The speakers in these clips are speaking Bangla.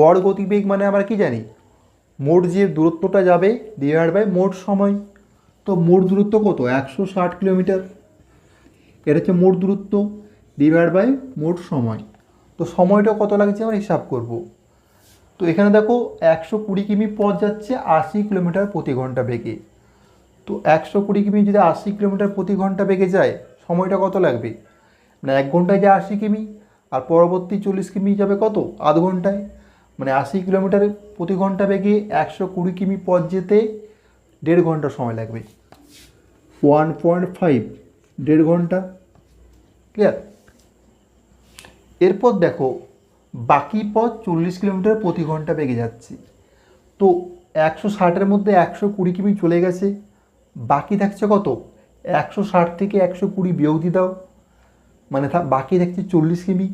গড় গতিবেগ মানে আমরা কি জানি? মোট যে দূরত্বটা যাবে ডিভাইড বাই মোট সময়। তো মোট দূরত্ব কত? একশো ষাট কিলোমিটার। এটা হচ্ছে মোট দূরত্ব ডিভাইড বাই মোট সময়। তো সময়টা কত লাগছে আমরা হিসাব করব। তো এখানে দেখো একশো কুড়ি কিমি পথ যাচ্ছে আশি কিলোমিটার প্রতি ঘণ্টা বেগে। তো একশো কুড়ি কিমি যদি আশি কিলোমিটার প্রতি ঘণ্টা বেগে যায়, সময়টা কত লাগবে? মানে এক ঘন্টায় যায় আশি কিমি, আর পরবর্তী চল্লিশ কিমি যাবে কত? আধ ঘন্টায়। মানে আশি কিলোমিটার প্রতি ঘণ্টা বেগে একশো কুড়ি কিমি পথ যেতে দেড় ঘণ্টা সময় লাগবে। ওয়ান পয়েন্ট ফাইভ দেড় ঘণ্টা। ক্লিয়ার এরপর দেখো, বাকি পথ চল্লিশ কিলোমিটার প্রতি ঘণ্টা বেগে যাচ্ছে। তো একশো ষাটের মধ্যে একশো কুড়ি কিমি চলে গেছে। বাকি থাকছে কত? একশো ষাট থেকে একশো কুড়ি বিয়োগ দিয়ে দাও। মানে বাকি থাকছে চল্লিশ কিমি।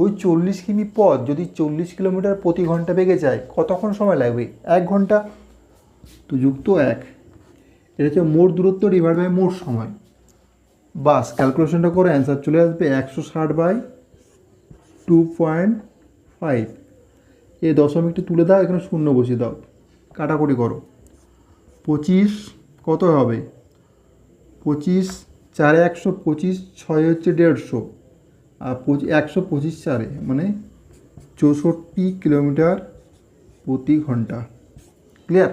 ওই চল্লিশ কিমি পথ যদি চল্লিশ কিলোমিটার প্রতি ঘণ্টা বেগে যায়, কতক্ষণ সময় লাগবে? এক ঘণ্টা। তো যুক্ত এক। এটা হচ্ছে মোট দূরত্ব ডিভাইড বাই মোট সময়। বাস ক্যালকুলেশনটা করে অ্যান্সার চলে আসবে একশো ষাট বাই টু পয়েন্ট ফাইভ এই দশমিকটি তুলে দাও, এখানে শূন্য বসিয়ে দাও। কাটাকুটি করো। পঁচিশ কত হবে? পঁচিশ চারে একশো, পঁচিশ ছয় হচ্ছে দেড়শো। একশো পঁচিশ চারে মানে চৌষট্টি কিলোমিটার প্রতি ঘণ্টা। ক্লিয়ার